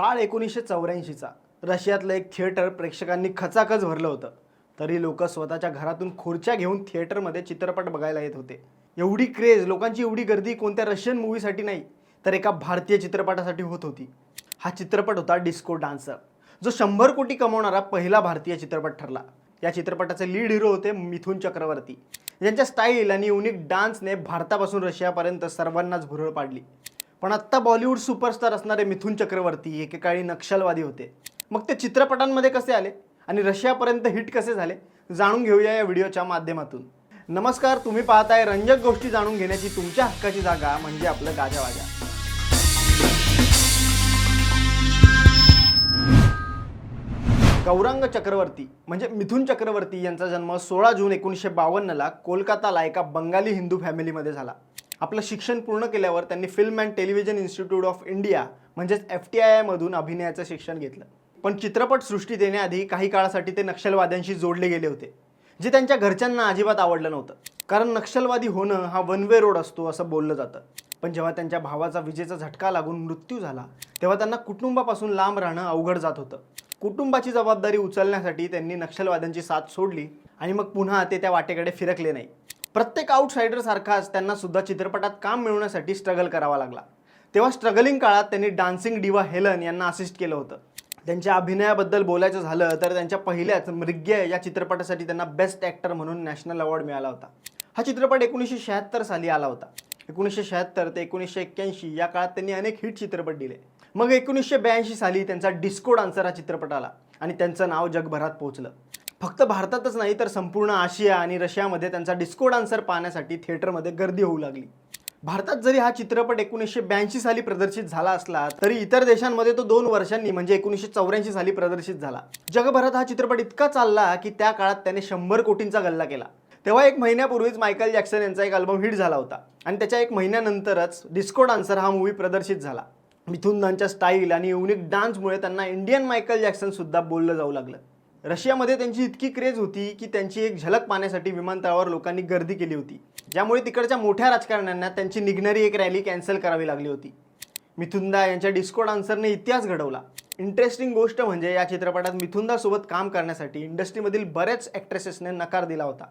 काळ एकोणीसशे चौऱ्याऐंशीचा. रशियातलं एक थिएटर प्रेक्षकांनी खचाखच भरलं होतं. तरी लोक स्वतःच्या घरातून खुर्च्या घेऊन थिएटरमध्ये चित्रपट बघायला येत होते. एवढी क्रेज लोकांची एवढी गर्दी कोणत्या रशियन मूवीसाठी नाही तर एका भारतीय चित्रपटासाठी होत होती. हा चित्रपट होता डिस्को डान्सर. जो शंभर कोटी कमवणारा पहिला भारतीय चित्रपट ठरला. या चित्रपटाचे लीड हिरो होते मिथुन चक्रवर्ती. ज्यांच्या स्टाईल आणि युनिक डान्सने भारतापासून रशियापर्यंत सर्वांनाच भुरळ पाडली. पण आत्ता बॉलिवूड सुपरस्टार असणारे मिथुन चक्रवर्ती एकेकाळी नक्षलवादी होते. मग ते चित्रपटांमध्ये कसे आले आणि रशियापर्यंत हिट कसे झाले जाणून घेऊया या व्हिडिओच्या माध्यमातून. नमस्कार तुम्ही पाहताय रंजक गोष्टी जाणून घेण्याची तुमच्या हक्काची जागा म्हणजे आपलं गाजावाजा गौरांग चक्रवर्ती म्हणजे मिथुन चक्रवर्ती यांचा जन्म सोळा जून एकोणीसशे बावन्नला कोलकाताला एका बंगाली हिंदू फॅमिलीमध्ये झाला. आपलं शिक्षण पूर्ण केल्यावर त्यांनी film and television institute of India म्हणजेच एफ टी आय आयमधून अभिनयाचं शिक्षण घेतलं. पण चित्रपट सृष्टी देण्याआधी काही काळासाठी ते नक्षलवाद्यांशी जोडले गेले होते जे त्यांच्या घरच्यांना अजिबात आवडलं नव्हतं. कारण नक्षलवादी होणं हा वन वे रोड असतो असं बोललं जातं. पण जेव्हा त्यांच्या भावाचा विजेचा झटका लागून मृत्यू झाला तेव्हा त्यांना कुटुंबापासून लांब राहणं अवघड जात होतं. कुटुंबाची जबाबदारी उचलण्यासाठी त्यांनी नक्षलवाद्यांची साथ सोडली आणि मग पुन्हा ते त्या वाटेकडे फिरकले नाही. प्रत्येक आउटसायडर सारखाच त्यांना सुद्धा चित्रपटात काम मिळवण्यासाठी स्ट्रगल करावा लागला. तेव्हा स्ट्रगलिंग काळात त्यांनी डान्सिंग डिवा हेलन यांना असिस्ट केलं होतं. त्यांच्या अभिनयाबद्दल बोलायचं झालं तर त्यांच्या पहिल्याच मृग्य या चित्रपटासाठी त्यांना बेस्ट ॲक्टर म्हणून नॅशनल अवॉर्ड मिळाला होता. हा चित्रपट एकोणीसशे शहात्तर साली आला होता. एकोणीसशे शहात्तर ते एकोणीसशे एक्क्याऐंशी या काळात त्यांनी अनेक हिट चित्रपट दिले. मग एकोणीसशे ब्याऐंशी साली त्यांचा डिस्को डान्सर हा चित्रपट आला आणि त्यांचं नाव जगभरात पोहोचलं. फक्त भारतातच नाही तर संपूर्ण आशिया आणि रशियामध्ये त्यांचा डिस्को डान्सर पाहण्यासाठी थिएटरमध्ये गर्दी होऊ लागली. भारतात जरी हा चित्रपट एकोणीसशे ब्याऐंशी साली प्रदर्शित झाला असला तरी इतर देशांमध्ये तो दोन वर्षांनी म्हणजे एकोणीसशे चौऱ्याऐंशी साली प्रदर्शित झाला. जगभरात हा चित्रपट इतका चालला की त्या काळात त्याने शंभर कोटींचा गल्ला केला. तेव्हा एक महिन्यापूर्वीच मायकल जॅक्सन यांचा एक अल्बम हिट झाला होता आणि त्याच्या एक महिन्यानंतरच डिस्को डान्सर हा मूवी प्रदर्शित झाला. मिथुनदांच्या स्टाईल आणि युनिक डान्समुळे त्यांना इंडियन मायकल जॅक्सन सुद्धा बोललं जाऊ लागलं. रशियामध्ये त्यांची इतकी क्रेज होती की त्यांची एक झलक पाहण्यासाठी विमानतळावर लोकांनी गर्दी केली होती. ज्यामुळे तिकडच्या मोठ्या राजकारण्यांना त्यांची निघणारी एक रॅली कॅन्सल करावी लागली होती. मिथुंदा यांच्या डिस्को डान्सरने इतिहास घडवला. इंटरेस्टिंग गोष्ट म्हणजे या चित्रपटात मिथुंदासोबत काम करण्यासाठी इंडस्ट्रीमधील बऱ्याच ॲक्ट्रेसेसने नकार दिला होता.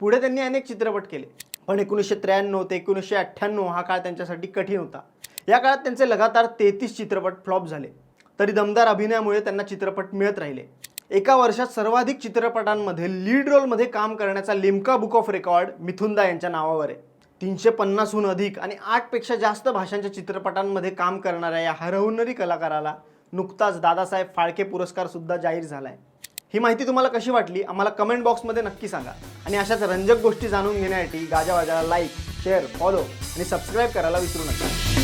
पुढे त्यांनी अनेक चित्रपट केले. पण एकोणीसशे त्र्याण्णव ते एकोणीसशे अठ्ठ्याण्णव हा काळ त्यांच्यासाठी कठीण होता. या काळात त्यांचे लगातार तेहतीस चित्रपट फ्लॉप झाले. तरी दमदार अभिनयामुळे त्यांना चित्रपट मिळत राहिले. एका वर्षात सर्वाधिक चित्रपटांमध्ये लीड रोलमध्ये काम करण्याचा Limca book of record Mithunda यांच्या नावावर आहे. तीनशे पन्नासहून अधिक आणि आठपेक्षा जास्त भाषांच्या चित्रपटांमध्ये काम करणाऱ्या या हरहुन्नरी कलाकाराला नुकताच दादासाहेब फाळके पुरस्कारसुद्धा जाहीर झाला आहे ही माहिती तुम्हाला कशी वाटली? आम्हाला कमेंट बॉक्समध्ये नक्की सांगा. आणि अशाच रंजक गोष्टी जाणून घेण्यासाठी गाजावाजाला लाईक शेअर फॉलो आणि सबस्क्राईब करायला विसरू नका.